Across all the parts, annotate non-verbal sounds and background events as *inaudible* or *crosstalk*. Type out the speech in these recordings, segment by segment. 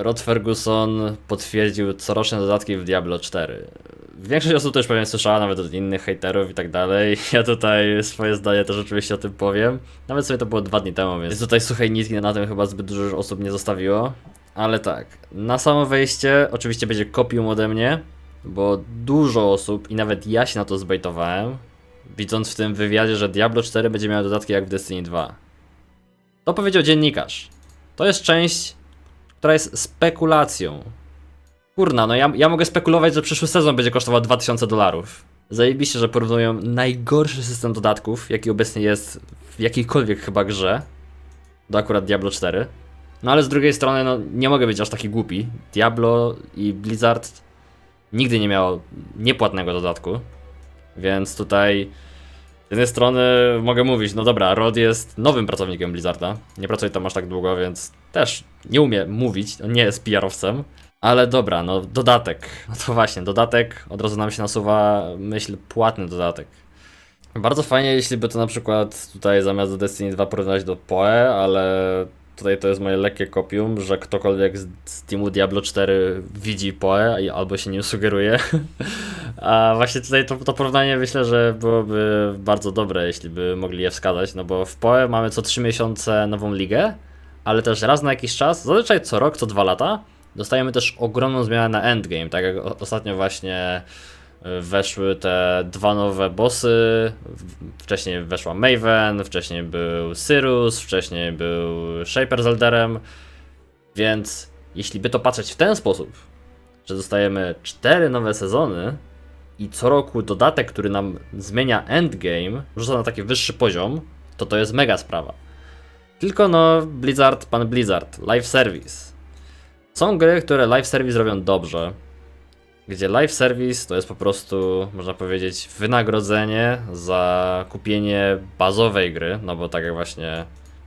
Rod Ferguson potwierdził coroczne dodatki w Diablo 4. Większość osób też pewnie słyszała, nawet od innych hejterów i tak dalej. *laughs* Ja tutaj swoje zdanie też oczywiście o tym powiem. Nawet sobie to było dwa dni temu, więc tutaj suchej nitki na tym chyba zbyt dużo osób nie zostawiło. Ale tak, na samo wejście oczywiście będzie kopium ode mnie, bo dużo osób i nawet ja się na to zbejtowałem, widząc w tym wywiadzie, że Diablo 4 będzie miało dodatki jak w Destiny 2. To powiedział dziennikarz. To jest część, która jest spekulacją. Kurna, no ja, ja mogę spekulować, że przyszły sezon będzie kosztował 2000 dolarów. Zajebiście, że porównują najgorszy system dodatków, jaki obecnie jest w jakiejkolwiek chyba grze, do akurat Diablo 4. No ale z drugiej strony, no nie mogę być aż taki głupi. Diablo i Blizzard nigdy nie miało niepłatnego dodatku, więc tutaj z jednej strony mogę mówić, no dobra, Rod jest nowym pracownikiem Blizzarda, nie pracuje tam aż tak długo, więc też nie umie mówić, nie jest PR-owcem, ale dobra, no dodatek, *laughs* no to właśnie, dodatek, od razu nam się nasuwa myśl płatny dodatek. Bardzo fajnie, jeśli by to na przykład tutaj zamiast do Destiny 2 porównać do PoE, ale tutaj to jest moje lekkie kopium, że ktokolwiek z, teamu Diablo 4 widzi PoE albo się nim sugeruje. *laughs* A właśnie tutaj to, to porównanie myślę, że byłoby bardzo dobre, jeśli by mogli je wskazać, no bo w PoE mamy co 3 miesiące nową ligę, ale też raz na jakiś czas, zazwyczaj co rok, co dwa lata, dostajemy też ogromną zmianę na endgame, tak jak ostatnio właśnie weszły te dwa nowe bossy. Wcześniej weszła Maven, wcześniej był Cyrus, wcześniej był Shaper z Elderem. Więc jeśli by to patrzeć w ten sposób, że dostajemy cztery nowe sezony i co roku dodatek, który nam zmienia endgame, rzuca na taki wyższy poziom, to to jest mega sprawa. Tylko no, Blizzard, pan Blizzard, live service. Są gry, które live service robią dobrze, gdzie live service to jest po prostu, można powiedzieć, wynagrodzenie za kupienie bazowej gry, no bo tak jak właśnie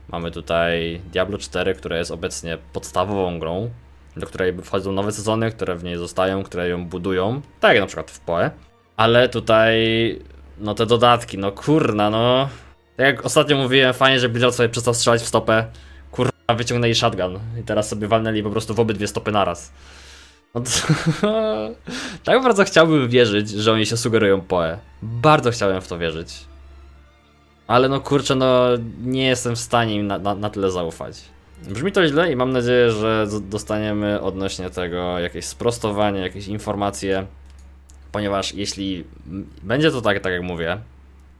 mamy tutaj Diablo 4, która jest obecnie podstawową grą, do której wchodzą nowe sezony, które w niej zostają, które ją budują, tak jak na przykład w PoE, ale tutaj, no te dodatki, no kurna, no, tak jak ostatnio mówiłem, fajnie, że Blizzard sobie przestał strzelać w stopę, kurwa, wyciągnęli shotgun i teraz sobie walnęli po prostu w obydwie stopy naraz. No *laughs* tak bardzo chciałbym wierzyć, że oni się sugerują PoE. Bardzo chciałem w to wierzyć. Ale no kurczę, no nie jestem w stanie im na, na, na tyle zaufać. Brzmi to źle i mam nadzieję, że dostaniemy odnośnie tego jakieś sprostowanie, jakieś informacje. Ponieważ jeśli będzie to tak, tak jak mówię,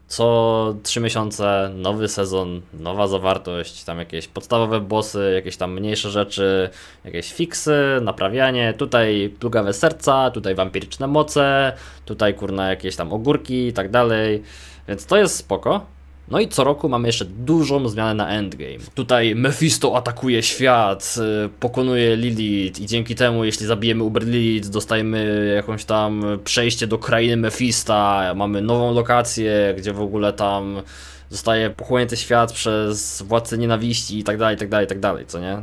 co 3 miesiące, nowy sezon, nowa zawartość, tam jakieś podstawowe bossy, jakieś tam mniejsze rzeczy, jakieś fiksy, naprawianie, tutaj plugawe serca, tutaj wampiryczne moce, tutaj kurna jakieś tam ogórki i tak dalej, więc to jest spoko. No i co roku mamy jeszcze dużą zmianę na endgame. Tutaj Mephisto atakuje świat, y, pokonuje Lilith i dzięki temu, jeśli zabijemy Uber Lilith, dostajemy jakąś tam przejście do krainy Mephista, mamy nową lokację, gdzie w ogóle tam zostaje pochłonięty świat przez władcę nienawiści i tak dalej, tak dalej, tak dalej, co nie?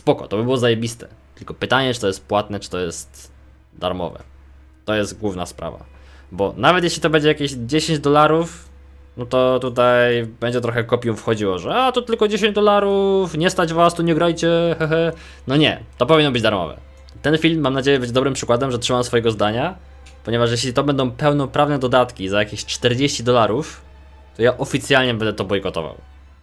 Spoko, to by było zajebiste. Tylko pytanie, czy to jest płatne, czy to jest darmowe. To jest główna sprawa. Bo nawet jeśli to będzie jakieś 10 dolarów, no to tutaj będzie trochę kopium wchodziło, że a to tylko 10 dolarów, nie stać was, tu nie grajcie, hehe. No nie, to powinno być darmowe. Ten film mam nadzieję być dobrym przykładem, że trzymam swojego zdania, ponieważ jeśli to będą pełnoprawne dodatki za jakieś 40 dolarów, to ja oficjalnie będę to bojkotował.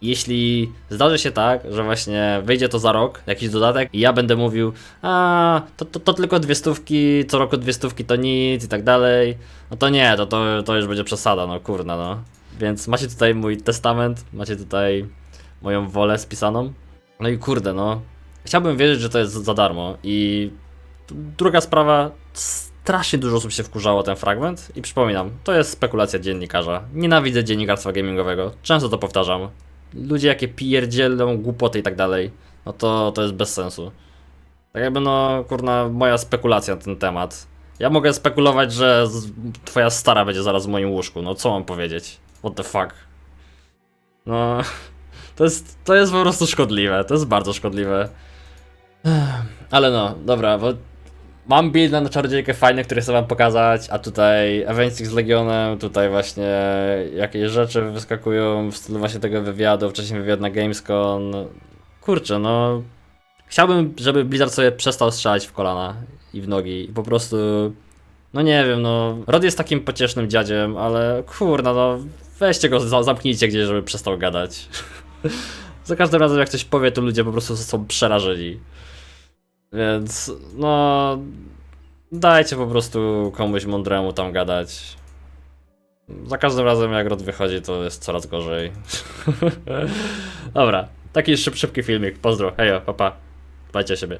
Jeśli zdarzy się tak, że właśnie wyjdzie to za rok, jakiś dodatek, i ja będę mówił, a to, to, to tylko dwie stówki, co roku dwie stówki to nic i tak dalej, no to nie, to, to, to już będzie przesada, no kurna, no. Więc macie tutaj mój testament, macie tutaj moją wolę spisaną. No i kurde, no. Chciałbym wierzyć, że to jest za darmo. I druga sprawa, strasznie dużo osób się wkurzało ten fragment. I przypominam, to jest spekulacja dziennikarza. Nienawidzę dziennikarstwa gamingowego. Często to powtarzam. Ludzie jakie pierdzielą głupoty i tak dalej, no to, to jest bez sensu. Tak jakby no, kurna, moja spekulacja na ten temat. Ja mogę spekulować, że twoja stara będzie zaraz w moim łóżku, no co mam powiedzieć? What the fuck? No, to jest, to jest po prostu szkodliwe, to jest bardzo szkodliwe. Ale no, dobra, bo mam build na czarodziejkę fajny, który chcę wam pokazać, a tutaj Avenging z Legionem, tutaj właśnie jakieś rzeczy wyskakują w stylu właśnie tego wywiadu, wcześniej wywiad na Gamescom. Kurczę, no, Chciałbym, żeby Blizzard sobie przestał strzelać w kolana i w nogi i po prostu... No nie wiem, no... Rod jest takim pociesznym dziadziem, ale kurna, no... Weźcie go, za- zamknijcie gdzieś, żeby przestał gadać. Za każdym razem jak coś powie, to ludzie po prostu są przerażeni. Więc, no... Dajcie po prostu komuś mądremu tam gadać. Za każdym razem jak Rod wychodzi, to jest coraz gorzej. *laughs* Dobra, taki szyb, szybki filmik. Pozdro, hejo, papa. Dbajcie o siebie.